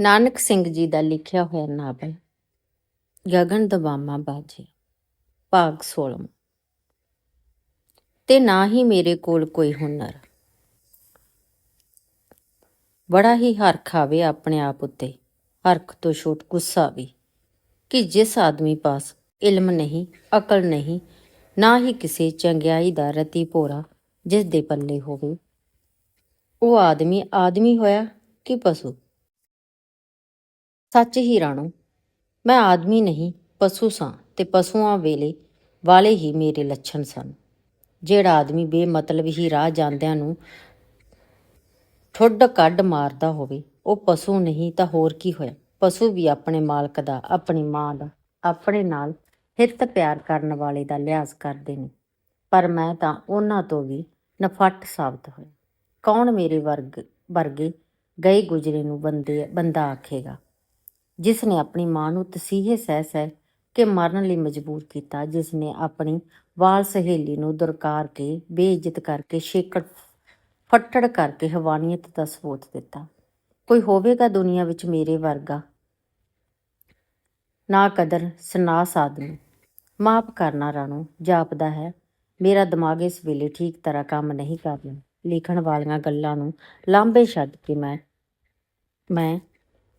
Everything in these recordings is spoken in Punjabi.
ਨਾਨਕ ਸਿੰਘ ਜੀ ਦਾ ਲਿਖਿਆ ਹੋਇਆ ਨਾਵਲ, ਗਗਨ ਦਬਾਮਾ ਬਾਜੀ, ਭਾਗ 16 ਤੇ ਨਾ ਹੀ ਮੇਰੇ ਕੋਲ ਕੋਈ ਹੁਨਰ। ਬੜਾ ਹੀ ਹਰਖ ਆਵੇ ਆਪਣੇ ਆਪ ਉੱਤੇ। ਹਰਖ ਤੋਂ ਛੋਟ ਗੁੱਸਾ ਵੀ ਕਿ ਜਿਸ ਆਦਮੀ ਪਾਸ ਇਲਮ ਨਹੀਂ, ਅਕਲ ਨਹੀਂ, ਨਾ ਹੀ ਕਿਸੇ ਚੰਗਿਆਈ ਦਾ ਰਤੀ ਭੋਰਾ ਜਿਸ ਦੇ ਪੱਲੇ ਹੋਵੇ। ਉਹ ਆਦਮੀ ਆਦਮੀ ਹੋਇਆ ਕਿ ਪਸ਼ੂ? ਸੱਚ ਹੀ ਰਾਣੋ, ਮੈਂ ਆਦਮੀ ਨਹੀਂ, ਪਸ਼ੂ ਸਾਂ ਤੇ ਪਸ਼ੂਆਂ ਵੇਲੇ ਵਾਲੇ ਹੀ ਮੇਰੇ ਲੱਛਣ ਸਨ। ਜਿਹੜਾ ਆਦਮੀ ਬੇਮਤਲਬ ਹੀ ਰਾਹ ਜਾਂਦਿਆਂ ਨੂੰ ਠੁੱਡ ਕੱਢ ਮਾਰਦਾ ਹੋਵੇ, ਉਹ ਪਸ਼ੂ ਨਹੀਂ ਤਾਂ ਹੋਰ ਕੀ ਹੋਇਆ? ਪਸ਼ੂ ਵੀ ਆਪਣੇ ਮਾਲਕ ਦਾ, ਆਪਣੀ ਮਾਂ ਦਾ, ਆਪਣੇ ਨਾਲ ਹਿਰਤ ਪਿਆਰ ਕਰਨ ਵਾਲੇ ਦਾ ਲਿਹਾਜ਼ ਕਰਦੇ ਨੇ। ਪਰ ਮੈਂ ਤਾਂ ਉਹਨਾਂ ਤੋਂ ਵੀ ਨਫਟ ਸਾਬਤ ਹੋਇਆ। ਕੌਣ ਮੇਰੇ ਵਰਗ, ਵਰਗੇ ਗਏ ਗੁਜਰੇ ਨੂੰ ਬੰਦੇ, ਬੰਦਾ ਆਖੇਗਾ? ਜਿਸ ਨੇ ਆਪਣੀ ਮਾਂ ਨੂੰ ਤਸੀਹੇ ਸਹਿ ਸਹਿ ਕੇ ਮਰਨ ਲਈ ਮਜਬੂਰ ਕੀਤਾ ਜਿਸ ਨੇ ਆਪਣੀ ਵਾਲ ਸਹੇਲੀ ਨੂੰ ਦੁਰਕਾਰ ਕੇ, ਬੇਇੱਜ਼ਤ ਕਰਕੇ, ਛੇਕੜ ਫੱਟੜ ਕਰਕੇ ਹਵਾਨੀਅਤ ਦਾ ਸਬੂਤ ਦਿੱਤਾ। ਕੋਈ ਹੋਵੇਗਾ ਦੁਨੀਆ ਵਿੱਚ ਮੇਰੇ ਵਰਗਾ? ਨਾ ਕਦਰ ਸਨਾਸ ਆਦਮੀ ਮਾਫ ਕਰਨਾ ਰਾਣੋ, ਜਾਪਦਾ ਹੈ, ਮੇਰਾ ਦਿਮਾਗ ਇਸ ਵੇਲੇ ਠੀਕ ਤਰ੍ਹਾਂ ਕੰਮ ਨਹੀਂ ਕਰ ਰਿਹਾ। ਲਿਖਣ ਵਾਲੀਆਂ ਗੱਲਾਂ ਨੂੰ ਲਾਂਬੇ ਛੱਡ ਕੇ ਮੈਂ ਮੈਂ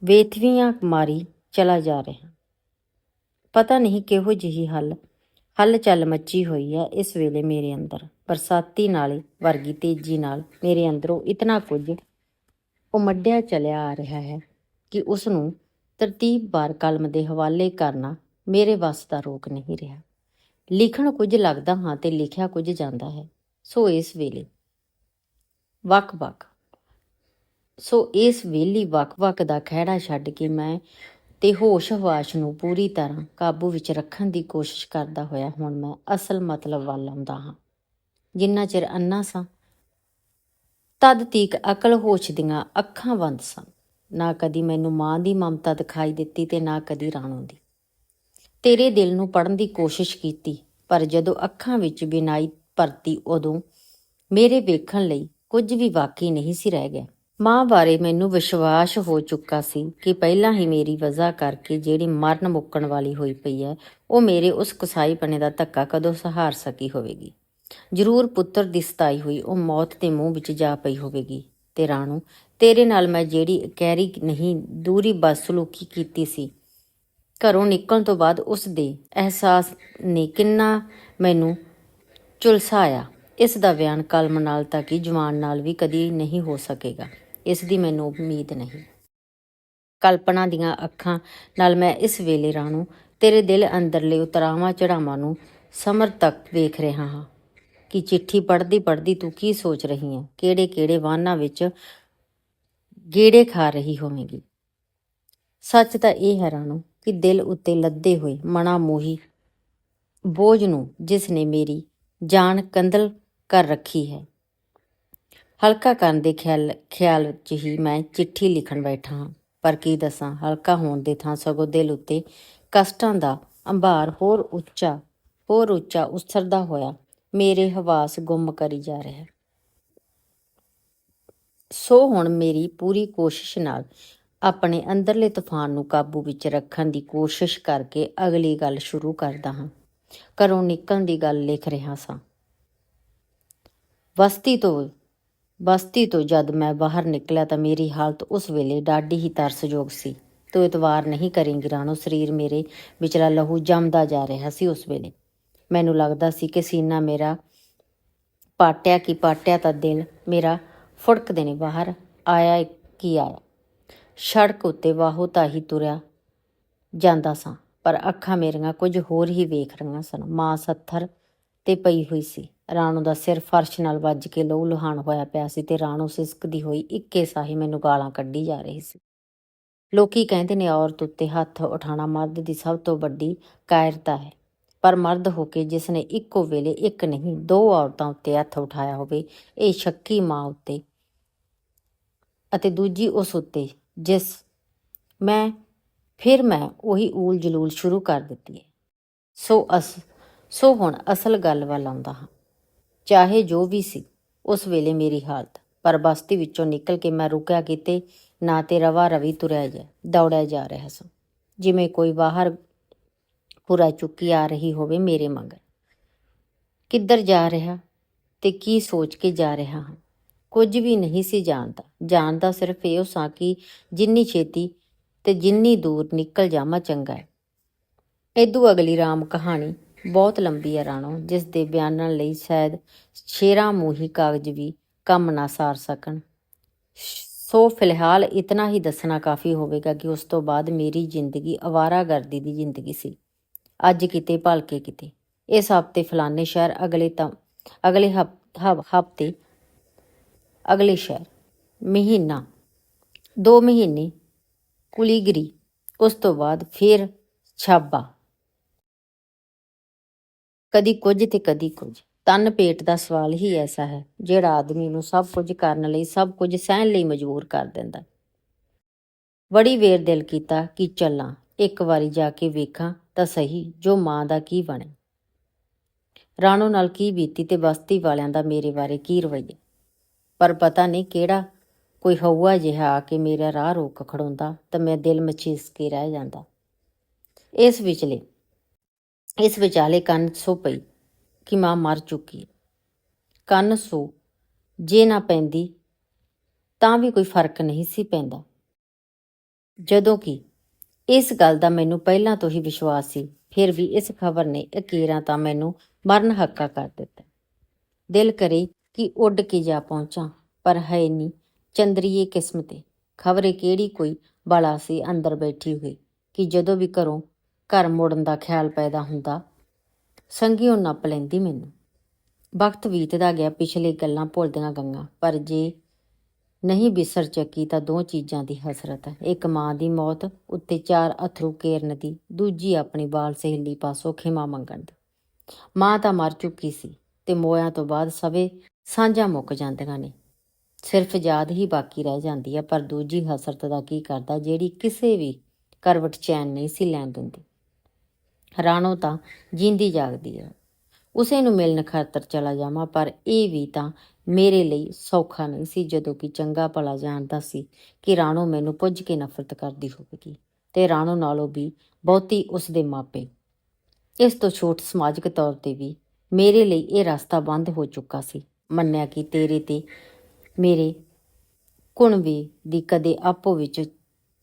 ਵੇਥਵੀਆਂ ਮਾਰੀ ਚਲਾ ਜਾ ਰਿਹਾ। ਪਤਾ ਨਹੀਂ ਕਿਹੋ ਜਿਹੀ ਹੱਲ ਹੱਲ ਚੱਲ ਮੱਚੀ ਹੋਈ ਹੈ ਇਸ ਵੇਲੇ ਮੇਰੇ ਅੰਦਰ। ਬਰਸਾਤੀ ਨਾਲੇ ਵਰਗੀ ਤੇਜ਼ੀ ਨਾਲ ਮੇਰੇ ਅੰਦਰੋਂ ਇਤਨਾ ਕੁਝ ਉਮੜਿਆ ਚਲਿਆ ਆ ਰਿਹਾ ਹੈ ਕਿ ਉਸ ਨੂੰ ਤਰਤੀਬ ਬਾਰ ਕਲਮ ਦੇ ਹਵਾਲੇ ਕਰਨਾ ਮੇਰੇ ਵੱਸ ਦਾ ਰੋਕ ਨਹੀਂ ਰਿਹਾ। ਲਿਖਣ ਕੁਝ ਲੱਗਦਾ ਹਾਂ ਤੇ ਲਿਖਿਆ ਕੁਝ ਜਾਂਦਾ ਹੈ। ਸੋ ਇਸ ਵੇਲੇ ਵੱਖ-ਵੱਖ ਸੋ ਇਸ ਵੇਲੀ ਵਕ-ਵਕ ਦਾ ਖਹਿੜਾ ਛੱਡ ਕੇ ਮੈਂ ਤੇ ਹੋਸ਼ ਹਵਾਸ਼ ਨੂੰ ਪੂਰੀ ਤਰ੍ਹਾਂ ਕਾਬੂ ਵਿੱਚ ਰੱਖਣ ਦੀ ਕੋਸ਼ਿਸ਼ ਕਰਦਾ ਹੋਇਆ ਹੁਣ ਮੈਂ ਅਸਲ ਮਤਲਬ ਵੱਲ ਆਉਂਦਾ ਹਾਂ। ਜਿੰਨਾ ਚਿਰ ਅੰਨਾ ਸਾਂ, ਤਦ ਤੀਕ ਅਕਲ ਹੋਸ਼ ਦੀਆਂ ਅੱਖਾਂ ਬੰਦ ਸਨ। ਨਾ ਕਦੀ ਮੈਨੂੰ ਮਾਂ ਦੀ ਮਮਤਾ ਦਿਖਾਈ ਦਿੱਤੀ ਤੇ ਨਾ ਕਦੀ ਰਾਣੋ ਦੀ। ਤੇਰੇ ਦਿਲ ਨੂੰ ਪੜਨ ਦੀ ਕੋਸ਼ਿਸ਼ ਕੀਤੀ, ਪਰ ਜਦੋਂ ਅੱਖਾਂ ਵਿੱਚ ਬਿਨਾਈ ਭਰਤੀ ਉਦੋਂ ਮੇਰੇ ਵੇਖਣ ਲਈ ਕੁਝ ਵੀ ਬਾਕੀ ਨਹੀਂ ਸੀ ਰਹਿ ਗਿਆ। ਮਾਂ ਬਾਰੇ ਮੈਨੂੰ ਵਿਸ਼ਵਾਸ ਹੋ ਚੁੱਕਾ ਸੀ ਕਿ ਪਹਿਲਾਂ ਹੀ ਮੇਰੀ ਵਜ੍ਹਾ ਕਰਕੇ ਜਿਹੜੀ ਮਰਨ ਮੁੱਕਣ ਵਾਲੀ ਹੋਈ ਪਈ ਹੈ, ਉਹ ਮੇਰੇ ਉਸ ਕਸਾਈਪਣੇ ਦਾ ਧੱਕਾ ਕਦੋਂ ਸਹਾਰ ਸਕੀ ਹੋਵੇਗੀ। ਜ਼ਰੂਰ ਪੁੱਤਰ ਦੀ ਸਤਾਈ ਹੋਈ, ਉਹ ਮੌਤ ਦੇ ਮੂੰਹ ਵਿੱਚ ਜਾ ਪਈ ਹੋਵੇਗੀ। ਤੇ ਰਾਣੂ, ਤੇਰੇ ਨਾਲ ਮੈਂ ਜਿਹੜੀ ਕਹਿਰੀ ਨਹੀਂ, ਦੂਰੀ ਬਸਲੂਕੀ ਕੀਤੀ ਸੀ, ਘਰੋਂ ਨਿਕਲਣ ਤੋਂ ਬਾਅਦ ਉਸ ਦੇ ਅਹਿਸਾਸ ਨੇ ਕਿੰਨਾ ਮੈਨੂੰ ਝੁਲਸਾਇਆ। ਇਸ ਦਾ ਬਿਆਨ ਕਲਮ ਨਾਲ ਤਾਂ ਕਿ ਜਵਾਨ ਨਾਲ ਵੀ ਕਦੀ ਨਹੀਂ ਹੋ ਸਕੇਗਾ। ਇਸ ਦੀ ਮੈਨੂੰ ਉਮੀਦ ਨਹੀਂ। ਕਲਪਨਾ ਦੀਆਂ ਅੱਖਾਂ ਨਾਲ ਮੈਂ ਇਸ ਵੇਲੇ ਰਾਣੂ, ਤੇਰੇ ਦਿਲ ਅੰਦਰਲੇ ਉਤਰਾਵਾਂ ਚੜਾਵਾਂ ਨੂੰ ਸਮਰ ਤੱਕ ਵੇਖ ਰਿਹਾ ਹਾਂ ਕਿ ਚਿੱਠੀ ਪੜਦੀ ਪੜਦੀ ਤੂੰ ਕੀ ਸੋਚ ਰਹੀ ਹੈ? ਕਿਹੜੇ ਕਿਹੜੇ ਵਾਹਨਾਂ ਵਿੱਚ ਗੇੜੇ ਖਾ ਰਹੀ ਹੋਵੇਂਗੀ? ਸੱਚ ਤਾਂ ਇਹ ਹੈ ਰਾਣੂ ਕਿ ਦਿਲ ਉੱਤੇ ਲੱਦੇ ਹੋਏ ਮਣਾ ਮੋਹੀ ਬੋਝ ਨੂੰ ਜਿਸ ਨੇ ਮੇਰੀ ਜਾਨ ਕੰਦਲ ਕਰ ਰੱਖੀ ਹੈ। ਹਲਕਾ ਕਰਨ ਦੇ ਖਿਆਲ ਖਿਆਲ ਵਿੱਚ ਹੀ ਮੈਂ ਚਿੱਠੀ ਲਿਖਣ ਬੈਠਾ ਹਾਂ। ਪਰ ਕੀ ਦੱਸਾਂ, ਹਲਕਾ ਹੋਣ ਦੇ ਥਾਂ ਸਗੋਂ ਦਿਲ ਉੱਤੇ ਕਸ਼ਟਾਂ ਦਾ ਅੰਬਾਰ ਹੋਰ ਉੱਚਾ ਹੋਰ ਉੱਚਾ ਉਸਰਦਾ ਹੋਇਆ ਮੇਰੇ ਹਵਾਸ ਗੁੰਮ ਕਰੀ ਜਾ ਰਿਹਾ ਸੋ ਹੁਣ ਮੇਰੀ ਪੂਰੀ ਕੋਸ਼ਿਸ਼ ਨਾਲ ਆਪਣੇ ਅੰਦਰਲੇ ਤੂਫਾਨ ਨੂੰ ਕਾਬੂ ਵਿੱਚ ਰੱਖਣ ਦੀ ਕੋਸ਼ਿਸ਼ ਕਰਕੇ ਅਗਲੀ ਗੱਲ ਸ਼ੁਰੂ ਕਰਦਾ ਹਾਂ। ਘਰੋਂ ਨਿਕਲਣ ਦੀ ਗੱਲ ਲਿਖ ਰਿਹਾ ਸਾਂ। ਵਸਤੀ ਤੋਂ ਬਸਤੀ ਤੋਂ ਜਦ ਮੈਂ ਬਾਹਰ ਨਿਕਲਿਆ ਤਾਂ ਮੇਰੀ ਹਾਲਤ ਉਸ ਵੇਲੇ ਡਾਢੀ ਹੀ ਤਰਸਯੋਗ ਸੀ। ਤੂੰ ਇਤਵਾਰ ਨਹੀਂ ਕਰੇਂਗੀ ਰਾਣੋ, ਸਰੀਰ ਮੇਰੇ ਵਿਚਲਾ ਲਹੂ ਜੰਮਦਾ ਜਾ ਰਿਹਾ ਸੀ ਉਸ ਵੇਲੇ। ਮੈਨੂੰ ਲੱਗਦਾ ਸੀ ਕਿ ਸੀਨਾ ਮੇਰਾ ਪਾਟਿਆ ਕੀ ਪਾਟਿਆ ਤਾਂ ਦਿਲ ਮੇਰਾ ਫੁੜਕਦੇ ਨੇ ਬਾਹਰ ਆਇਆ ਕੀ ਆਇਆ। ਸੜਕ ਉੱਤੇ ਵਾਹੋ ਤਾਹੀ ਤੁਰਿਆ ਜਾਂਦਾ ਸਾਂ, ਪਰ ਅੱਖਾਂ ਮੇਰੀਆਂ ਕੁਝ ਹੋਰ ਹੀ ਵੇਖ ਰਹੀਆਂ ਸਨ। ਮਾਂ ਸੱਥਰ ਤੇ ਪਈ ਹੋਈ ਸੀ। ਰਾਣੋ ਦਾ ਸਿਰ ਫਰਸ਼ ਨਾਲ ਵੱਜ ਕੇ ਲਹੂ ਲੁਹਾਨ ਹੋਇਆ ਪਿਆ ਸੀ ਤੇ ਰਾਣੋ ਸਿਸਕਦੀ ਹੋਈ ਇੱਕੇ ਸਾਹੀ ਮੈਨੂੰ ਗਾਲਾਂ ਕੱਢੀ ਜਾ ਰਹੀ ਸੀ। ਲੋਕੀ ਕਹਿੰਦੇ ਨੇ ਔਰਤ ਉੱਤੇ ਹੱਥ ਉਠਾਣਾ ਮਰਦ ਦੀ ਸਭ ਤੋਂ ਵੱਡੀ ਕਾਇਰਤਾ ਹੈ। ਪਰ ਮਰਦ ਹੋ ਕੇ ਜਿਸ ਨੇ ਇੱਕੋ ਵੇਲੇ ਇੱਕ ਨਹੀਂ, ਦੋ ਔਰਤਾਂ ਉੱਤੇ ਹੱਥ ਉਠਾਇਆ ਹੋਵੇ, ਇਹ ਸ਼ੱਕੀ ਮਾਂ ਉੱਤੇ ਅਤੇ ਦੂਜੀ ਉਸ ਉੱਤੇ, ਜਿਸ ਮੈਂ, ਫਿਰ ਮੈਂ ਉਹੀ ਊਲ ਜਲੂਲ ਸ਼ੁਰੂ ਕਰ ਦਿੱਤੀ ਹੈ। ਸੋ ਅਸ ਸੋ ਹੁਣ ਅਸਲ ਗੱਲ ਵੱਲ ਆਉਂਦਾ ਹਾਂ। ਚਾਹੇ ਜੋ ਵੀ ਸੀ, ਉਸ ਵੇਲੇ ਮੇਰੀ ਹਾਲਤ। ਪਰ ਬਸਤੀ ਵਿੱਚੋਂ ਨਿਕਲ ਕੇ ਮੈਂ ਰੁਕਿਆ ਕਿਤੇ, ਨਾ ਤੇ ਰਵਾ ਰਵੀ ਤੁਰਿਆ ਜਾ, ਦੌੜਿਆ ਜਾ ਰਿਹਾ ਸਾਂ। ਜਿਵੇਂ ਕੋਈ ਬਾਹਰ ਪੂਰਾ ਚੁੱਕੀ ਆ ਰਹੀ ਹੋਵੇ ਮੇਰੇ ਮਗਰ। ਕਿੱਧਰ ਜਾ ਰਿਹਾ ਤੇ ਕੀ ਸੋਚ ਕੇ ਜਾ ਰਿਹਾ ਹਾਂ। ਕੁਝ ਵੀ ਨਹੀਂ ਸੀ ਜਾਣਦਾ। ਜਾਣਦਾ ਸਿਰਫ ਇਹ ਸਾਂ ਕਿ ਜਿੰਨੀ ਛੇਤੀ ਤੇ ਜਿੰਨੀ ਦੂਰ ਨਿਕਲ ਜਾਵਾਂ ਚੰਗਾ ਹੈ। ਇਦੋਂ ਅਗਲੀ ਰਾਮ ਕਹਾਣੀ ਬਹੁਤ ਲੰਬੀ ਹੈ ਰਾਣੋ, ਜਿਸ ਦੇ ਬਿਆਨਣ ਲਈ ਸ਼ਾਇਦ ਸ਼ੇਰਾਂ ਮੂਹੀ ਕਾਗਜ਼ ਵੀ ਕੰਮ ਨਾ ਸਾਰ ਸਕਣ। ਸੋ ਫਿਲਹਾਲ ਇਤਨਾ ਹੀ ਦੱਸਣਾ ਕਾਫੀ ਹੋਵੇਗਾ ਕਿ ਉਸ ਤੋਂ ਬਾਅਦ ਮੇਰੀ ਜ਼ਿੰਦਗੀ ਅਵਾਰਾਗਰਦੀ ਦੀ ਜ਼ਿੰਦਗੀ ਸੀ। ਅੱਜ ਕਿਤੇ, ਭਲਕੇ ਕਿਤੇ। ਇਸ ਹਫ਼ਤੇ ਫਲਾਣੇ ਸ਼ਹਿਰ, ਅਗਲੇ ਤਾਂ, ਅਗਲੇ ਹਫ਼ਤੇ, ਅਗਲੇ ਸ਼ਹਿਰ। ਮਹੀਨਾ 2 ਮਹੀਨੇ, ਕੁਲੀਗਰੀ, ਉਸ ਤੋਂ ਬਾਅਦ ਫਿਰ ਛਾਬਾ। ਕਦੀ ਕੁਝ ਤੇ ਕਦੀ ਕੁਝ। ਤਨ ਪੇਟ ਦਾ ਸਵਾਲ ਹੀ ਐਸਾ ਹੈ, ਜਿਹੜਾ ਆਦਮੀ ਨੂੰ ਸਭ ਕੁਝ ਕਰਨ ਲਈ, ਸਭ ਕੁਝ ਸਹਿਣ ਲਈ ਮਜਬੂਰ ਕਰ ਦਿੰਦਾ। ਬੜੀ ਵੇਰ ਦਿਲ ਕੀਤਾ ਕਿ ਚੱਲਾਂ, ਇੱਕ ਵਾਰੀ ਜਾ ਕੇ ਵੇਖਾਂ ਤਾਂ ਸਹੀ ਜੋ ਮਾਂ ਦਾ ਕੀ ਬਣੇ। ਰਾਣੋ ਨਾਲ ਕੀ ਬੀਤੀ ਤੇ ਬਸਤੀ ਵਾਲਿਆਂ ਦਾ ਮੇਰੇ ਬਾਰੇ ਕੀ ਰਵੱਈਆ? ਪਰ ਪਤਾ ਨਹੀਂ ਕਿਹੜਾ ਕੋਈ ਹਊਆ ਜਿਹਾ ਆ ਕੇ ਮੇਰਾ ਰਾਹ ਰੋਕ ਖੜਾਉਂਦਾ ਤਾਂ ਮੈਂ ਦਿਲ ਮਚੀਸ ਕੇ ਰਹਿ ਜਾਂਦਾ। ਇਸ ਵਿਚਲੇ ਇਸ ਵਿਚਾਲੇ ਕੰਨ ਸੋ ਪਈ ਕਿ ਮਾਂ ਮਰ ਚੁੱਕੀ ਕੰਨ ਸੋ, ਜੇ ਨਾ ਪੈਂਦੀ, ਤਾਂ ਵੀ ਕੋਈ ਫ਼ਰਕ ਨਹੀਂ ਸੀ ਪੈਂਦਾ। ਜਦੋਂ ਕਿ ਇਸ ਗੱਲ ਦਾ ਮੈਨੂੰ ਪਹਿਲਾਂ ਤੋਂ ਹੀ ਵਿਸ਼ਵਾਸ ਸੀ, ਫਿਰ ਵੀ ਇਸ ਖਬਰ ਨੇ ਅਕੀਰਾਂ ਤਾਂ ਮੈਨੂੰ ਮਰਨ ਹੱਕਾ ਕਰ ਦਿੱਤਾ। ਦਿਲ ਕਰੇ ਕਿ ਉੱਡ ਕੇ ਜਾ ਪਹੁੰਚਾਂ, ਪਰ ਹੈ ਨਹੀਂ ਚੰਦਰੀਏ ਕਿਸਮਤੇ। ਖਬਰੇ ਕਿਹੜੀ ਕੋਈ ਬਲਾ ਸੀ ਅੰਦਰ ਬੈਠੀ ਹੋਈ ਕਿ ਜਦੋਂ ਵੀ ਘਰੋਂ ਘਰ ਮੁੜਨ ਦਾ ਖਿਆਲ ਪੈਦਾ ਹੁੰਦਾ। ਸੰਗੀਓ ਨੱਪ ਲੈਂਦੀ ਮੈਨੂੰ। ਵਕਤ ਬੀਤਦਾ ਗਿਆ, ਪਿਛਲੇ ਗੱਲਾਂ ਭੁੱਲਦੀਆਂ ਗੰਗਾ ਪਰ ਜੇ ਨਹੀਂ ਬਿਸਰ ਚੱਕੀ ਤਾਂ ਦੋ ਚੀਜ਼ਾਂ ਦੀ ਹਸਰਤ ਹੈ। ਇੱਕ ਮਾਂ ਦੀ ਮੌਤ, ਉੱਤੇ ਚਾਰ ਅਥਰੂ ਕੇਰਨ ਦੀ, ਦੂਜੀ ਆਪਣੀ ਬਾਲ ਸਹੇਲੀ ਪਾਸੋਂ ਖਿਮਾ ਮੰਗਣ ਦੀ। ਮਾਂ ਤਾਂ ਮਰ ਚੁੱਕੀ ਸੀ ਤੇ ਮੋਇਆਂ ਤੋਂ ਬਾਅਦ ਸਵੇ ਸਾਂਝਾਂ ਮੁੱਕ ਜਾਂਦੀਆਂ ਨੇ। ਸਿਰਫ ਯਾਦ ਹੀ ਬਾਕੀ ਰਹਿ ਜਾਂਦੀ ਹੈ, ਪਰ ਦੂਜੀ ਹਸਰਤ ਦਾ ਕੀ ਕਰਦਾ, ਜਿਹੜੀ ਕਿਸੇ ਵੀ ਕਰਵਟ ਚੈਨ ਨਹੀਂ ਸੀ ਲੈਣ ਦਿੰਦੀ। ਰਾਣੋ ਤਾਂ ਜਿੰਦੀ ਜਾਗਦੀ ਹੈ ਉਸੇ ਨੂੰ ਮਿਲਣ ਖਾਤਰ ਚਲਾ ਜਾਵਾਂ, ਪਰ ਇਹ ਵੀ ਤਾਂ ਮੇਰੇ ਲਈ ਸੌਖਾ ਨਹੀਂ ਸੀ, ਜਦੋਂ ਕਿ ਚੰਗਾ ਭਲਾ ਜਾਣਦਾ ਸੀ ਕਿ ਰਾਣੋ ਮੈਨੂੰ ਪੁੱਜ ਕੇ ਨਫ਼ਰਤ ਕਰਦੀ ਹੋਵੇਗੀ ਤੇ ਰਾਣੋ ਨਾਲੋਂ ਵੀ ਬਹੁਤੀ ਉਸ ਦੇ ਮਾਪੇ। ਇਸ ਤੋਂ ਛੋਟ ਸਮਾਜਿਕ ਤੌਰ ਤੇ ਵੀ ਮੇਰੇ ਲਈ ਇਹ ਰਸਤਾ ਬੰਦ ਹੋ ਚੁੱਕਾ ਸੀ। ਮੰਨਿਆ ਕਿ ਤੇਰੇ ਤੇ ਮੇਰੇ ਕੁਣ ਵੀ ਦੀ ਕਦੇ ਆਪੋ ਵਿੱਚ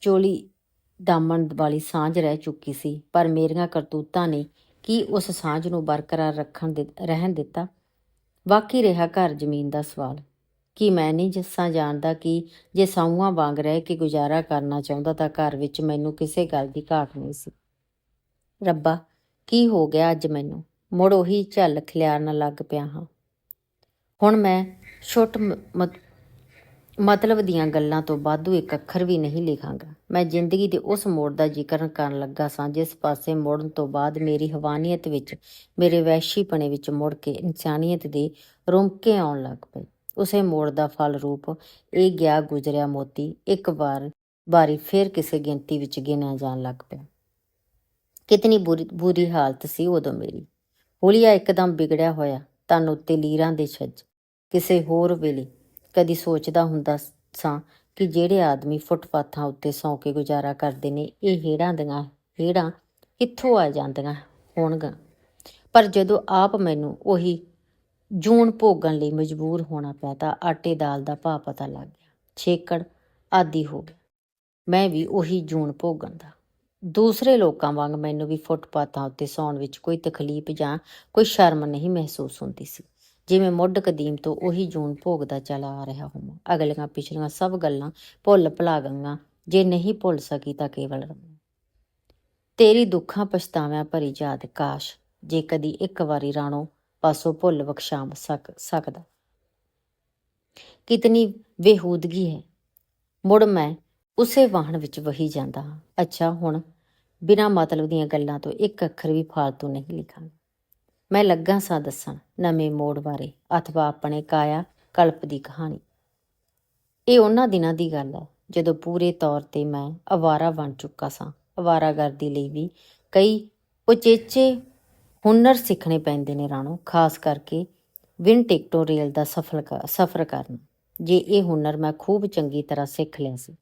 ਚੋਲੀ ਦਾਮਨ ਵਾਲੀ ਸਾਂਝ ਰਹਿ ਚੁੱਕੀ ਸੀ, ਪਰ ਮੇਰੀਆਂ ਕਰਤੂਤਾਂ ਨੇ ਕੀ ਉਸ ਸਾਂਝ ਨੂੰ ਬਰਕਰਾਰ ਰੱਖਣ ਦੇ, ਰਹਿਣ ਦਿੱਤਾ? ਬਾਕੀ ਰਿਹਾ ਘਰ ਜ਼ਮੀਨ ਦਾ ਸਵਾਲ। ਕਿ ਮੈਂ ਨਹੀਂ ਜਿਸਾਂ ਜਾਣਦਾ ਕਿ ਜੇ ਸਾਊਆਂ ਵਾਂਗ ਰਹਿ ਕੇ ਗੁਜ਼ਾਰਾ ਕਰਨਾ ਚਾਹੁੰਦਾ ਤਾਂ ਘਰ ਵਿੱਚ ਮੈਨੂੰ ਕਿਸੇ ਗੱਲ ਦੀ ਘਾਟ ਨਹੀਂ ਸੀ। ਰੱਬਾ, ਕੀ ਹੋ ਗਿਆ ਅੱਜ ਮੈਨੂੰ? ਮੁੜ ਉਹੀ ਝੱਲ ਖਿਲਾਰਨ ਲੱਗ ਪਿਆ ਹਾਂ। ਹੁਣ ਮੈਂ ਛੁੱਟ ਮਤਲਬ ਦੀਆਂ ਗੱਲਾਂ ਤੋਂ ਬਾਅਦ ਇੱਕ ਅੱਖਰ ਵੀ ਨਹੀਂ ਲਿਖਾਂਗਾ। ਮੈਂ ਜ਼ਿੰਦਗੀ ਦੇ ਉਸ ਮੋੜ ਦਾ ਜ਼ਿਕਰ ਕਰਨ ਲੱਗਾ ਸਾਂ, ਜਿਸ ਪਾਸੇ ਮੁੜਨ ਤੋਂ ਬਾਅਦ ਮੇਰੀ ਹਵਾਨੀਅਤ ਵਿੱਚ, ਮੇਰੇ ਵੈਸ਼ੀਪਣੇ ਵਿੱਚ ਮੁੜ ਕੇ ਇਨਸਾਨੀਅਤ ਦੇ ਰੁਮਕੇ ਆਉਣ ਲੱਗ ਪਏ ਉਸੇ ਮੋੜ ਦਾ ਫਲ ਰੂਪ ਇਹ ਗਿਆ ਗੁਜ਼ਰਿਆ ਮੋਤੀ, ਇੱਕ ਵਾਰ ਬਾਰੀ ਫਿਰ ਕਿਸੇ ਗਿਣਤੀ ਵਿੱਚ ਗਿਣਿਆ ਜਾਣ ਲੱਗ ਪਿਆ। ਕਿਤਨੀ ਬੁਰੀ ਬੁਰੀ ਹਾਲਤ ਸੀ ਉਦੋਂ ਮੇਰੀ। ਹੋਲੀਆ ਇੱਕਦਮ ਵਿਗੜਿਆ ਹੋਇਆ, ਤਨ ਉੱਤੇ ਲੀਰਾਂ ਦੇ ਛੱਜ, ਕਿਸੇ ਹੋਰ ਵੇਲੇ ਕਦੀ ਸੋਚਦਾ ਹੁੰਦਾ ਸਾਂ ਕਿ ਜਿਹੜੇ ਆਦਮੀ ਫੁੱਟਪਾਥਾਂ ਉੱਤੇ ਸੌਂ ਕੇ ਗੁਜ਼ਾਰਾ ਕਰਦੇ ਨੇ, ਇਹ ਹੇੜਾਂ ਦੀਆਂ ਹੇੜਾਂ ਕਿੱਥੋਂ ਆ ਜਾਂਦੀਆਂ ਹੋਣਗੀਆਂ? ਪਰ ਜਦੋਂ ਆਪ ਮੈਨੂੰ ਉਹੀ ਜੂਨ ਭੋਗਣ ਲਈ ਮਜਬੂਰ ਹੋਣਾ ਪਿਆ ਤਾਂ ਆਟੇ ਦਾਲ ਦਾ ਭਾਅ ਪਤਾ ਲੱਗ ਗਿਆ। ਛੇਕੜ ਆਦੀ ਹੋ ਗਿਆ। ਮੈਂ ਵੀ ਉਹੀ ਜੂਨ ਭੋਗਣ ਦਾ। ਦੂਸਰੇ ਲੋਕਾਂ ਵਾਂਗ ਮੈਨੂੰ ਵੀ ਫੁੱਟਪਾਥਾਂ ਉੱਤੇ ਸੌਣ ਵਿੱਚ ਕੋਈ ਤਕਲੀਫ ਜਾਂ ਕੋਈ ਸ਼ਰਮ ਨਹੀਂ ਮਹਿਸੂਸ ਹੁੰਦੀ ਸੀ। ਜਿਵੇਂ ਮੁੱਢ ਕਦੀਮ ਤੋਂ ਉਹੀ ਜੂਨ ਭੋਗਦਾ ਚਲਾ ਆ ਰਿਹਾ ਹੋਵਾਂ। ਅਗਲੀਆਂ ਪਿਛਲੀਆਂ ਸਭ ਗੱਲਾਂ ਭੁੱਲ ਭੁਲਾ ਗਈਆਂ, ਜੇ ਨਹੀਂ ਭੁੱਲ ਸਕੀ ਤਾਂ ਕੇਵਲ ਰਮਾ ਤੇਰੀ ਦੁੱਖਾਂ ਪਛਤਾਵਿਆਂ ਭਰੀ ਯਾਦ ਕਾਸ਼, ਜੇ ਕਦੀ ਇੱਕ ਵਾਰੀ ਰਾਣੋ ਪਾਸੋਂ ਭੁੱਲ ਬਖਸ਼ਾਮ ਸਕਦਾ। ਕਿਤਨੀ ਬੇਹੂਦਗੀ ਹੈ। ਮੁੜ ਮੈਂ ਉਸੇ ਵਾਹਣ ਵਿੱਚ ਵਹੀ ਜਾਂਦਾ ਹਾਂ। ਅੱਛਾ, ਹੁਣ ਬਿਨਾ ਮਤਲਬ ਦੀਆਂ ਗੱਲਾਂ ਤੋਂ ਇੱਕ ਅੱਖਰ ਵੀ ਫਾਲਤੂ ਨਹੀਂ ਲਿਖਾਂਗਾ। ਮੈਂ ਲੱਗਾ ਸਾਂ ਦੱਸਣ ਨਵੇਂ ਮੋੜ ਬਾਰੇ, ਅਥਵਾ ਆਪਣੇ ਕਾਇਆ ਕਲਪ ਦੀ ਕਹਾਣੀ। ਇਹ ਉਹਨਾਂ ਦਿਨਾਂ ਦੀ ਗੱਲ ਹੈ, ਜਦੋਂ ਪੂਰੇ ਤੌਰ ਤੇ ਮੈਂ ਅਵਾਰਾ ਬਣ ਚੁੱਕਾ ਸਾਂ। ਅਵਾਰਾਗਰਦੀ ਲਈ ਵੀ ਕਈ ਉਚੇਚੇ ਹੁਨਰ ਸਿੱਖਣੇ ਪੈਂਦੇ ਨੇ ਰਾਣੋ, ਖਾਸ ਕਰਕੇ ਵਿਨ ਟਿਕਟੋ ਰੇਲ ਦਾ ਸਫਲ ਸਫ਼ਰ ਕਰਨ। ਜੇ ਇਹ ਹੁਨਰ ਮੈਂ ਖੂਬ ਚੰਗੀ ਤਰ੍ਹਾਂ ਸਿੱਖ ਲਿਆ ਸੀ।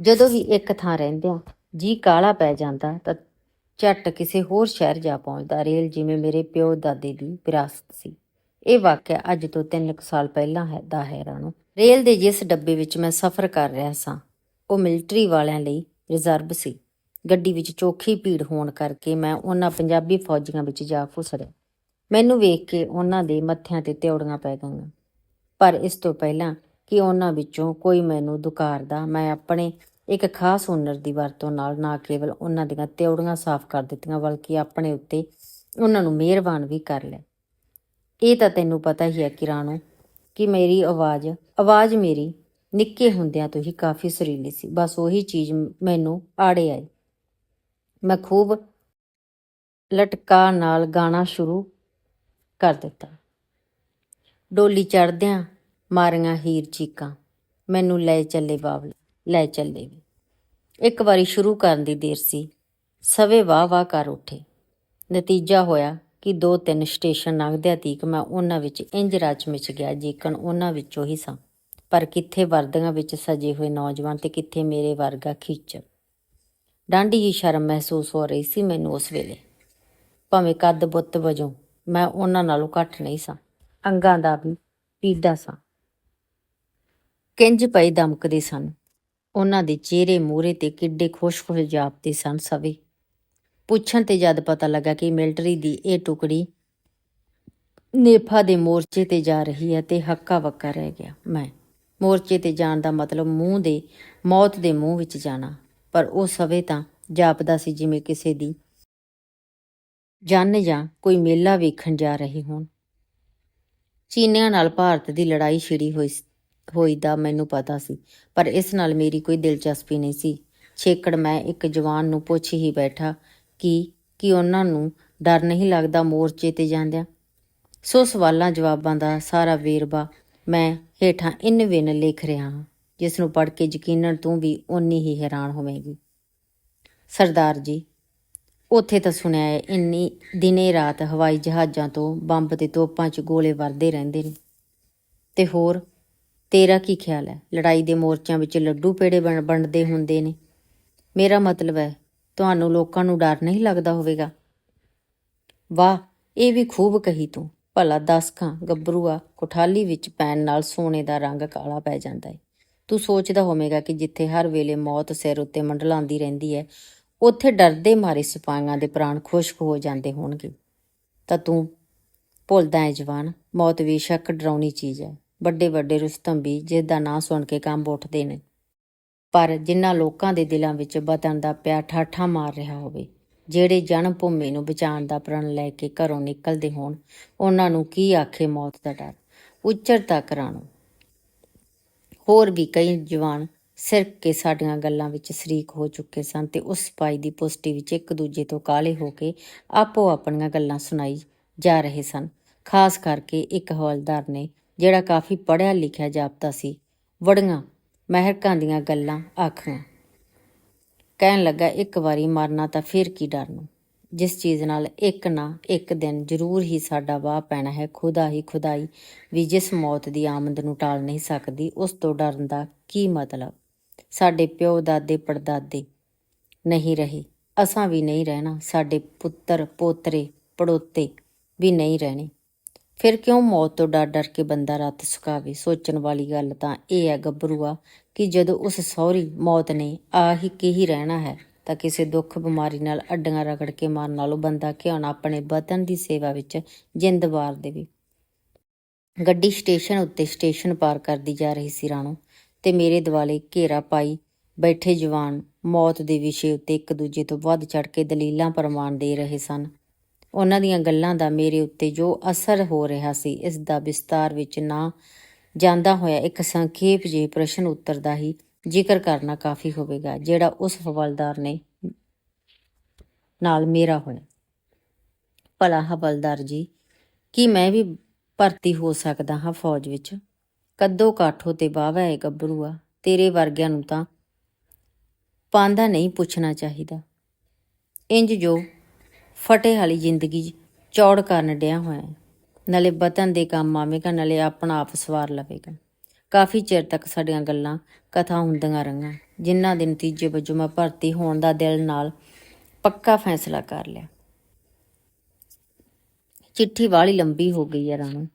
ਜਦੋਂ ਵੀ ਇੱਕ ਥਾਂ ਰਹਿੰਦਿਆਂ ਜੀ ਕਾਲਾ ਪੈ ਜਾਂਦਾ ਤਾਂ ਝੱਟ ਕਿਸੇ ਹੋਰ ਸ਼ਹਿਰ ਜਾ ਪਹੁੰਚਦਾ। ਰੇਲ ਜਿਵੇਂ ਮੇਰੇ ਪਿਓ, ਦਾਦੇ ਦੀ ਵਿਰਾਸਤ ਸੀ। ਇਹ ਵਾਕਿਆ ਅੱਜ ਤੋਂ 3 ਸਾਲ ਪਹਿਲਾਂ ਹੈ, ਦਾ ਹੈ ਰਾਣੋ। ਰੇਲ ਦੇ ਜਿਸ ਡੱਬੇ ਵਿੱਚ ਮੈਂ ਸਫ਼ਰ ਕਰ ਰਿਹਾ ਸਾਂ, ਉਹ ਮਿਲਟਰੀ ਵਾਲਿਆਂ ਲਈ ਰਿਜ਼ਰਵ ਸੀ। ਗੱਡੀ ਵਿੱਚ ਚੋਖੀ ਭੀੜ ਹੋਣ ਕਰਕੇ ਮੈਂ ਉਹਨਾਂ ਪੰਜਾਬੀ ਫੌਜੀਆਂ ਵਿੱਚ ਜਾ ਫੁਸਰਿਆ। ਮੈਨੂੰ ਵੇਖ ਕੇ ਉਹਨਾਂ ਦੇ ਮੱਥਿਆਂ ਤੇ ਤਿਉੜੀਆਂ ਪੈ ਗਈਆਂ। ਪਰ ਇਸ ਤੋਂ ਪਹਿਲਾਂ ਕਿ ਉਹਨਾਂ ਵਿੱਚੋਂ ਕੋਈ ਮੈਨੂੰ ਦੁਕਾਰਦਾ, ਮੈਂ ਆਪਣੇ ਇੱਕ ਖਾਸ ਹੁਨਰ ਦੀ ਵਰਤੋਂ ਨਾਲ ਨਾ ਕੇਵਲ ਉਹਨਾਂ ਦੀਆਂ ਤਿਉੜੀਆਂ ਸਾਫ਼ ਕਰ ਦਿੱਤੀਆਂ, ਬਲਕਿ ਆਪਣੇ ਉੱਤੇ ਉਹਨਾਂ ਨੂੰ ਮਿਹਰਬਾਨ ਵੀ ਕਰ ਲਿਆ। ਇਹ ਤਾਂ ਤੈਨੂੰ ਪਤਾ ਹੀ ਹੈ ਕਿਰਾਣੋ ਕਿ ਮੇਰੀ ਆਵਾਜ਼ ਆਵਾਜ਼ ਮੇਰੀ ਨਿੱਕੇ ਹੁੰਦਿਆਂ ਤੋਂ ਹੀ ਕਾਫੀ ਸੁਰੀਲੀ ਸੀ। ਬਸ ਉਹੀ ਚੀਜ਼ ਮੈਨੂੰ ਆੜੇ ਆਈ। ਮੈਂ ਖੂਬ ਲਟਕਾ ਨਾਲ ਗਾਣਾ ਸ਼ੁਰੂ ਕਰ ਦਿੱਤਾ। ਡੋਲੀ ਚੜਦਿਆਂ ਮਾਰੀਆਂ ਹੀਰ ਚੀਕਾਂ, ਮੈਨੂੰ ਲੈ ਚੱਲੇ ਬਾਬਲ ਲੈ ਚੱਲੇ ਇੱਕ ਵਾਰੀ ਸ਼ੁਰੂ ਕਰਨ ਦੀ ਦੇਰ ਸੀ। ਸਵੇ ਵਾਹ ਵਾਹ ਕਰ ਉੱਠੇ। ਨਤੀਜਾ ਹੋਇਆ ਕਿ ਦੋ ਤਿੰਨ ਸਟੇਸ਼ਨ ਲੰਘਦਿਆਂ ਤੀਕ ਮੈਂ ਉਹਨਾਂ ਵਿੱਚ ਇੰਜ ਰਚ ਮਿਚ ਗਿਆ ਜੇਕਣ ਉਹਨਾਂ ਵਿੱਚੋਂ ਹੀ ਸਾਂ। ਪਰ ਕਿੱਥੇ ਵਰਦੀਆਂ ਵਿੱਚ ਸਜੇ ਹੋਏ ਨੌਜਵਾਨ ਤੇ ਕਿੱਥੇ ਮੇਰੇ ਵਰਗਾ ਖੀਚਰ ਡਾਂਡੀ ਹੀ ਸ਼ਰਮ ਮਹਿਸੂਸ ਹੋ ਰਹੀ ਸੀ ਮੈਨੂੰ ਉਸ ਵੇਲੇ। ਭਾਵੇਂ ਕੱਦ ਬੁੱਤ ਵਜੋਂ ਮੈਂ ਉਹਨਾਂ ਨਾਲੋਂ ਘੱਟ ਨਹੀਂ ਸਾਂ। ਅੰਗਾਂ ਦਾ ਵੀ ਪੀੜਾ ਸਾਂ। ਕਿੰਜ ਪਈ ਦਮਕਦੇ ਸਨ। ਉਹਨਾਂ ਦੇ ਚਿਹਰੇ ਮੂਹਰੇ ਤੇ ਕਿੱਡੇ ਖੁਸ਼-ਖੁਸ਼ ਜਾਪਦੇ ਸਨ ਸਵੇ। ਪੁੱਛਣ ਤੇ ਜਦ ਪਤਾ ਲੱਗਾ ਕਿ ਮਿਲਟਰੀ ਦੀ ਇਹ ਟੁਕੜੀ ਨੇਫਾ ਦੇ ਮੋਰਚੇ ਤੇ ਜਾ ਰਹੀ ਹੈ ਤੇ ਹੱਕਾ ਵੱਕਾ ਰਹਿ ਗਿਆ। ਮੈਂ ਮੋਰਚੇ ਤੇ ਜਾਣ ਦਾ ਮਤਲਬ ਮੂੰਹ ਦੇ, ਮੌਤ ਦੇ ਮੂੰਹ ਵਿੱਚ ਜਾਣਾ। ਪਰ ਉਹ ਸਵੇ ਤਾਂ ਜਾਪਦਾ ਸੀ ਜਿਵੇਂ ਕਿਸੇ ਦੀ ਜਨ ਜਾਂ ਕੋਈ ਮੇਲਾ ਵੇਖਣ ਜਾ ਰਹੇ ਹੋਣ। ਚੀਨੀਆਂ ਨਾਲ ਭਾਰਤ ਦੀ ਲੜਾਈ ਛਿੜੀ ਹੋਈ ਹੋਈ ਦਾ ਮੈਨੂੰ ਪਤਾ ਸੀ, ਪਰ ਇਸ ਨਾਲ ਮੇਰੀ ਕੋਈ ਦਿਲਚਸਪੀ ਨਹੀਂ ਸੀ। ਛੇਕੜ ਮੈਂ ਇੱਕ ਜਵਾਨ ਨੂੰ ਪੁੱਛ ਹੀ ਬੈਠਾ ਕਿ ਕਿ ਉਹਨਾਂ ਨੂੰ ਡਰ ਨਹੀਂ ਲੱਗਦਾ ਮੋਰਚੇ ਤੇ ਜਾਂਦਿਆਂ? ਸੋ ਸਵਾਲਾਂ ਜਵਾਬਾਂ ਦਾ ਸਾਰਾ ਵੇਰਵਾ ਮੈਂ ਹੇਠਾਂ ਇਨ ਵਿਨ ਲਿਖ ਰਿਹਾ ਹਾਂ, ਜਿਸ ਨੂੰ ਪੜ੍ਹ ਕੇ ਯਕੀਨਨ ਤੂੰ ਵੀ ਓਨੀ ਹੀ ਹੈਰਾਨ ਹੋਵੇਂਗੀ। ਸਰਦਾਰ ਜੀ, ਉੱਥੇ ਤਾਂ ਸੁਣਿਆ ਹੈ, ਇੰਨੀ ਦਿਨੇ ਰਾਤ ਹਵਾਈ ਜਹਾਜ਼ਾਂ ਤੋਂ ਬੰਬ ਤੇ ਤੋਪਾਂ 'ਚ ਗੋਲੇ ਵਰਦੇ ਰਹਿੰਦੇ ਨੇ। ਤੇ ਹੋਰ ਤੇਰਾ ਕੀ ਖਿਆਲ ਹੈ? ਲੜਾਈ ਦੇ ਮੋਰਚਿਆਂ ਵਿੱਚ ਲੱਡੂ ਪੇੜੇ ਬਣ ਬਣਦੇ ਹੁੰਦੇ ਨੇ। ਮੇਰਾ ਮਤਲਬ ਹੈ, ਤੁਹਾਨੂੰ ਲੋਕਾਂ ਨੂੰ ਡਰ ਨਹੀਂ ਲੱਗਦਾ ਹੋਵੇਗਾ? ਵਾਹ, ਇਹ ਵੀ ਖੂਬ ਕਹੀ ਤੂੰ। ਭਲਾ ਦੱਸ ਖਾਂ, ਗੱਭਰੂਆ, ਕੋਠਾਲੀ ਵਿੱਚ ਪੈਣ ਨਾਲ ਸੋਨੇ ਦਾ ਰੰਗ ਕਾਲਾ ਪੈ ਜਾਂਦਾ ਹੈ ਤੂੰ ਸੋਚਦਾ ਹੋਵੇਗਾ ਕਿ ਜਿੱਥੇ ਹਰ ਵੇਲੇ ਮੌਤ ਸਿਰ ਉੱਤੇ ਮੰਡਲਾਉਂਦੀ ਰਹਿੰਦੀ ਹੈ, ਉੱਥੇ ਡਰਦੇ ਮਾਰੇ ਸਿਪਾਹੀਆਂ ਦੇ ਪ੍ਰਾਣ ਖੁਸ਼ਕ ਹੋ ਜਾਂਦੇ ਹੋਣਗੇ। ਤਾਂ ਤੂੰ ਭੁੱਲਦਾ ਹੈ ਜਵਾਨ, ਮੌਤ ਬੇਸ਼ੱਕ ਡਰਾਉਣੀ ਚੀਜ਼ ਹੈ। ਵੱਡੇ ਵੱਡੇ ਰੁਸਤਮ ਵੀ ਜਿਸ ਦਾ ਨਾਂ ਸੁਣ ਕੇ ਕੰਬ ਉੱਠਦੇ ਨੇ। ਪਰ ਜਿਨ੍ਹਾਂ ਲੋਕਾਂ ਦੇ ਦਿਲਾਂ ਵਿੱਚ ਵਤਨ ਦਾ ਪਿਆ ਠਾਠਾ ਮਾਰ ਰਿਹਾ ਹੋਵੇ, ਜਿਹੜੇ ਜਨਮ ਭੂਮੀ ਨੂੰ ਬਚਾਉਣ ਦਾ ਪ੍ਰਣ ਲੈ ਕੇ ਘਰੋਂ ਨਿਕਲਦੇ ਹੋਣ, ਉਹਨਾਂ ਨੂੰ ਕੀ ਆਖੇ ਮੌਤ ਦਾ ਡਰ? ਉੱਚਰ ਤੱਕ ਰਾਣੋ। ਹੋਰ ਵੀ ਕਈ ਜਵਾਨ ਸਿਰਕ ਕੇ ਸਾਡੀਆਂ ਗੱਲਾਂ ਵਿੱਚ ਸ਼ਰੀਕ ਹੋ ਚੁੱਕੇ ਸਨ ਤੇ ਉਸ ਸਿਪਾਹੀ ਦੀ ਪੁਸ਼ਟੀ ਵਿੱਚ ਇੱਕ ਦੂਜੇ ਤੋਂ ਕਾਲੇ ਹੋ ਕੇ ਆਪੋ ਆਪਣੀਆਂ ਗੱਲਾਂ ਸੁਣਾਈ ਜਾ ਰਹੇ ਸਨ। ਖਾਸ ਕਰਕੇ ਇੱਕ ਹੌਲਦਾਰ ਨੇ ਜਿਹੜਾ ਕਾਫੀ ਪੜ੍ਹਿਆ ਲਿਖਿਆ ਜਾਪਦਾ ਸੀ। ਵੜੀਆਂ ਮਹਿਰਕਾਂ ਦੀਆਂ ਗੱਲਾਂ ਆਖੀਆਂ। ਕਹਿਣ ਲੱਗਾ, ਇੱਕ ਵਾਰੀ ਮਰਨਾ ਤਾਂ ਫਿਰ ਕੀ ਡਰ ਨੂੰ? ਜਿਸ ਚੀਜ਼ ਨਾਲ ਇੱਕ ਨਾ ਇੱਕ ਦਿਨ ਜ਼ਰੂਰ ਹੀ ਸਾਡਾ ਵਾਹ ਪੈਣਾ ਹੈ, ਖੁਦਾ ਹੀ ਖੁਦਾਈ ਵੀ ਜਿਸ ਮੌਤ ਦੀ ਆਮਦ ਨੂੰ ਟਾਲ ਨਹੀਂ ਸਕਦੀ, ਉਸ ਤੋਂ ਡਰਨ ਦਾ ਕੀ ਮਤਲਬ? ਸਾਡੇ ਪਿਓ, ਦਾਦੇ, ਪੜਦਾਦੇ ਨਹੀਂ ਰਹੇ। ਅਸਾਂ ਵੀ ਨਹੀਂ ਰਹਿਣਾ, ਸਾਡੇ ਪੁੱਤਰ, ਪੋਤਰੇ, ਪੜੋਤੇ ਵੀ ਨਹੀਂ ਰਹਿਣੇ। ਫਿਰ ਕਿਉਂ ਮੌਤ ਤੋਂ ਡਰ ਡਰ ਕੇ ਬੰਦਾ ਰੱਤ ਸੁਕਾਵੇ? ਸੋਚਣ ਵਾਲੀ ਗੱਲ ਤਾਂ ਇਹ ਹੈ ਗੱਭਰੂਆ ਕਿ ਜਦੋਂ ਉਸ ਸੌਰੀ ਮੌਤ ਨੇ ਆ ਹੀ ਕੇ ਹੀ ਰਹਿਣਾ ਹੈ, ਤਾਂ ਕਿਸੇ ਦੁੱਖ ਬਿਮਾਰੀ ਨਾਲ ਅੱਡੀਆਂ ਰਗੜ ਕੇ ਮਾਰਨ ਨਾਲੋਂ ਬੰਦਾ ਕਿਉਂ ਨਾ ਆਪਣੇ ਵਤਨ ਦੀ ਸੇਵਾ ਵਿੱਚ ਜਿੰਦ ਵਾਰ ਦੇਵੇ। ਗੱਡੀ ਸਟੇਸ਼ਨ ਉੱਤੇ ਸਟੇਸ਼ਨ ਪਾਰ ਕਰਦੀ ਜਾ ਰਹੀ ਸੀ ਰਾਣੋ, ਤੇ ਮੇਰੇ ਦਿਵਾਲੇ ਘੇਰਾ ਪਾਈ ਬੈਠੇ ਜਵਾਨ ਮੌਤ ਦੇ ਵਿਸ਼ੇ ਉੱਤੇ ਇੱਕ ਦੂਜੇ ਤੋਂ ਵੱਧ ਚੜ ਕੇ ਦਲੀਲਾਂ ਪ੍ਰਮਾਣ ਦੇ ਰਹੇ ਸਨ। ਉਹਨਾਂ ਦੀਆਂ ਗੱਲਾਂ ਦਾ ਮੇਰੇ ਉੱਤੇ ਜੋ ਅਸਰ ਹੋ ਰਿਹਾ ਸੀ, ਇਸ ਦਾ ਵਿਸਤਾਰ ਵਿੱਚ ਨਾ ਜਾਂਦਾ ਹੋਇਆ ਇੱਕ ਸੰਖੇਪ ਜਿਹੇ ਪ੍ਰਸ਼ਨ ਉੱਤਰ ਦਾ ਹੀ ਜ਼ਿਕਰ ਕਰਨਾ ਕਾਫੀ ਹੋਵੇਗਾ, ਜਿਹੜਾ ਉਸ ਹਵਲਦਾਰ ਨੇ ਨਾਲ ਮੇਰਾ ਹੋਇਆ। ਭਲਾ ਹਵਲਦਾਰ ਜੀ, ਕੀ ਮੈਂ ਵੀ ਭਰਤੀ ਹੋ ਸਕਦਾ ਹਾਂ ਫੌਜ ਵਿੱਚ? ਕੱਦੋ ਕਾਠੋ ਤੇ ਬਾਵਾ ਹੈ ਗੱਭਰੂਆ, ਤੇਰੇ ਵਰਗਿਆਂ ਨੂੰ ਤਾਂ ਪਾਂਦਾ ਨਹੀਂ ਪੁੱਛਣਾ ਚਾਹੀਦਾ। ਇੰਜ ਜੋ ਫਟੇ ਵਾਲੀ ਜ਼ਿੰਦਗੀ ਚੌੜ ਕਰਨ ਡਿਆ ਹੋਇਆ ਨਾਲੇ ਵਤਨ ਦੇ ਕੰਮ ਆਵੇਗਾ, ਨਾਲੇ ਆਪਣਾ ਆਪ ਸਵਾਰ ਲਵੇਗਾ। ਕਾਫੀ ਚਿਰ ਤੱਕ ਸਾਡੀਆਂ ਗੱਲਾਂ ਕਥਾ ਹੁੰਦੀਆਂ ਰਹੀਆਂ। ਜਿਨ੍ਹਾਂ ਦੇ ਨਤੀਜੇ ਵਜੋਂ ਮੈਂ ਭਰਤੀ ਹੋਣ ਦਾ ਦਿਲ ਨਾਲ ਪੱਕਾ ਫੈਸਲਾ ਕਰ ਲਿਆ। ਚਿੱਠੀ ਵਾਲੀ ਲੰਬੀ ਹੋ ਗਈ ਹੈ ਰਾਣੋ।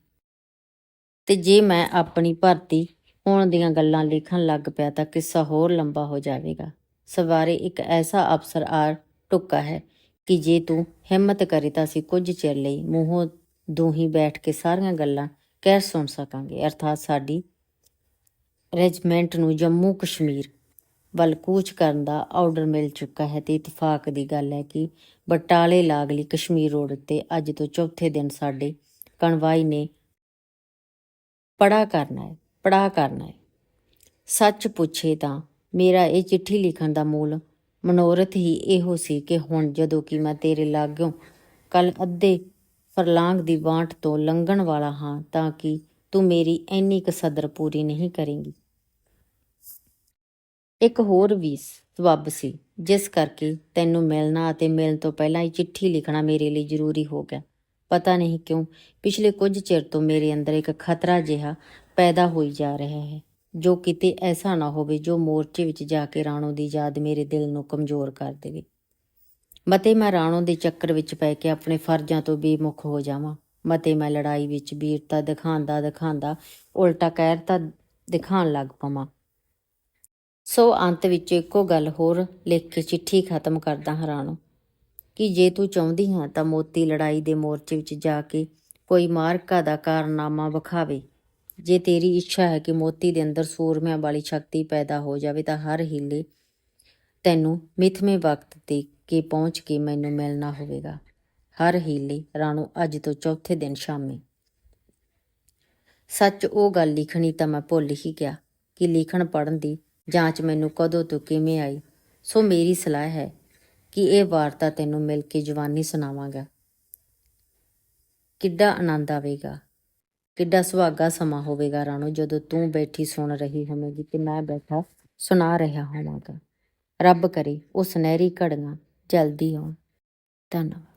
ਤੇ ਜੇ ਮੈਂ ਆਪਣੀ ਭਰਤੀ ਹੋਣ ਦੀਆਂ ਗੱਲਾਂ ਲਿਖਣ ਲੱਗ ਪਿਆ ਤਾਂ ਕਿੱਸਾ ਹੋਰ ਲੰਬਾ ਹੋ ਜਾਵੇਗਾ। ਸਵਾਰੇ ਇੱਕ ਐਸਾ ਅਫਸਰ ਆ ਟੁੱਕਾ ਹੈ ਕਿ ਜੇ ਤੂੰ ਹਿੰਮਤ ਕਰੇ ਤਾਂ ਅਸੀਂ ਕੁਝ ਚਿਰ ਲਈ ਮੂੰਹੋਂ ਦੋਹੀ ਬੈਠ ਕੇ ਸਾਰੀਆਂ ਗੱਲਾਂ ਕਹਿ ਸੁਣ ਸਕਾਂਗੇ। ਅਰਥਾਤ ਸਾਡੀ ਰੈਜੀਮੈਂਟ ਨੂੰ ਜੰਮੂ ਕਸ਼ਮੀਰ ਵੱਲ ਕੂਚ ਕਰਨ ਦਾ ਆਰਡਰ ਮਿਲ ਚੁੱਕਾ ਹੈ ਤੇ ਇਤਫਾਕ ਦੀ ਗੱਲ ਹੈ ਕਿ ਬਟਾਲੇ ਲਾਗਲੀ ਕਸ਼ਮੀਰ ਰੋਡ ਉੱਤੇ ਅੱਜ ਤੋਂ ਚੌਥੇ ਦਿਨ ਸਾਡੇ ਕਣਵਾਈ ਨੇ ਪੜਾ ਕਰਨਾ ਹੈ ਪੜਾ ਕਰਨਾ ਹੈ। ਸੱਚ ਪੁੱਛੇ ਤਾਂ ਮੇਰਾ ਇਹ ਚਿੱਠੀ ਲਿਖਣ ਦਾ ਮੂਲ ਮਨੋਰਥ ਹੀ ਇਹੋ ਸੀ ਕਿ ਹੁਣ ਜਦੋਂ ਕਿ ਮੈਂ ਤੇਰੇ ਲਾਗਿਓਂ ਕੱਲ ਅੱਧੇ ਫਰਲਾਂਗ ਦੀ ਵਾਂਟ ਤੋਂ ਲੰਘਣ ਵਾਲਾ ਹਾਂ ਤਾਂ ਕਿ ਤੂੰ ਮੇਰੀ ਇੰਨੀ ਕੁ ਸਦਰ ਪੂਰੀ ਨਹੀਂ ਕਰੇਂਗੀ। ਇੱਕ ਹੋਰ ਵੀ ਸਬੱਬ ਸੀ, ਜਿਸ ਕਰਕੇ ਤੈਨੂੰ ਮਿਲਣਾ ਅਤੇ ਮਿਲਣ ਤੋਂ ਪਹਿਲਾਂ ਹੀ ਚਿੱਠੀ ਲਿਖਣਾ ਮੇਰੇ ਲਈ ਜ਼ਰੂਰੀ ਹੋ ਗਿਆ। ਪਤਾ ਨਹੀਂ ਕਿਉਂ, ਪਿਛਲੇ ਕੁਝ ਚਿਰ ਤੋਂ ਮੇਰੇ ਅੰਦਰ ਇੱਕ ਖਤਰਾ ਜਿਹਾ ਪੈਦਾ ਹੋਈ ਜਾ ਰਿਹਾ ਹੈ। ਜੋ ਕਿਤੇ ਐਸਾ ਨਾ ਹੋਵੇ ਜੋ ਮੋਰਚੇ ਵਿੱਚ ਜਾ ਕੇ ਰਾਣੋ ਦੀ ਯਾਦ ਮੇਰੇ ਦਿਲ ਨੂੰ ਕਮਜ਼ੋਰ ਕਰ ਦੇਵੇ। ਮਤੇ ਮੈਂ ਰਾਣੋ ਦੇ ਚੱਕਰ ਵਿੱਚ ਪੈ ਕੇ ਆਪਣੇ ਫਰਜ਼ਾਂ ਤੋਂ ਬੇਮੁਖ ਹੋ ਜਾਵਾਂ। ਮਤੇ ਮੈਂ ਲੜਾਈ ਵਿੱਚ ਵੀਰਤਾ ਦਿਖਾਉਂਦਾ ਦਿਖਾਉਂਦਾ ਉਲਟਾ ਕਹਿਰਤਾ ਦਿਖਾਉਣ ਲੱਗ ਪਵਾਂ। ਸੋ ਅੰਤ ਵਿੱਚ ਇੱਕੋ ਗੱਲ ਹੋਰ ਲਿਖ ਕੇ ਚਿੱਠੀ ਖਤਮ ਕਰਦਾ ਹਾਂ ਰਾਣੋ, ਕਿ ਜੇ ਤੂੰ ਚਾਹੁੰਦੀ ਹਾਂ ਤਾਂ ਮੋਤੀ ਲੜਾਈ ਦੇ ਮੋਰਚੇ ਵਿੱਚ ਜਾ ਕੇ ਕੋਈ ਮਾਰਕਾ ਦਾ ਕਾਰਨਾਮਾ ਵਿਖਾਵੇ। ਜੇ ਤੇਰੀ ਇੱਛਾ ਹੈ ਕਿ ਮੋਤੀ ਦੇ ਅੰਦਰ ਸੂਰਮਿਆਂ ਵਾਲੀ ਸ਼ਕਤੀ ਪੈਦਾ ਹੋ ਜਾਵੇ ਤਾਂ ਹਰ ਹੀਲੇ ਤੈਨੂੰ ਮਿਥਵੇਂ ਵਕਤ ਤੇ ਕੇ ਪਹੁੰਚ ਕੇ ਮੈਨੂੰ ਮਿਲਣਾ ਹੋਵੇਗਾ। ਹਰ ਹੀਲੇ ਰਾਣੋ, ਅੱਜ ਤੋਂ ਚੌਥੇ ਦਿਨ ਸ਼ਾਮੇ। ਸੱਚ ਉਹ ਗੱਲ ਲਿਖਣੀ ਤਾਂ ਮੈਂ ਭੁੱਲ ਹੀ ਗਿਆ ਕਿ ਲਿਖਣ ਪੜਨ ਦੀ ਜਾਂਚ ਮੈਨੂੰ ਕਦੋਂ ਤੋਂ ਕਿਵੇਂ ਆਈ। ਸੋ ਮੇਰੀ ਸਲਾਹ ਹੈ ਕਿ ਇਹ ਵਾਰਤਾ ਤੈਨੂੰ ਮਿਲ ਕੇ ਜਵਾਨੀ ਸੁਣਾਵਾਂਗਾ। ਕਿੱਡਾ ਆਨੰਦ ਆਵੇਗਾ। ਕਿੱਡਾ ਸੁਹਾਗਾ ਸਮਾਂ ਹੋਵੇਗਾ ਰਾਣੋ, ਜਦੋਂ ਤੂੰ ਬੈਠੀ ਸੁਣ ਰਹੀ ਹੋਵੇਂਗੀ ਤੇ ਮੈਂ ਬੈਠਾ ਸੁਣਾ ਰਿਹਾ ਹੋਵਾਂਗਾ। ਰੱਬ ਕਰੇ ਉਹ ਸੁਨਹਿਰੀ ਘੜੀਆਂ ਜਲਦੀ ਆਉਣ। ਧੰਨਵਾਦ।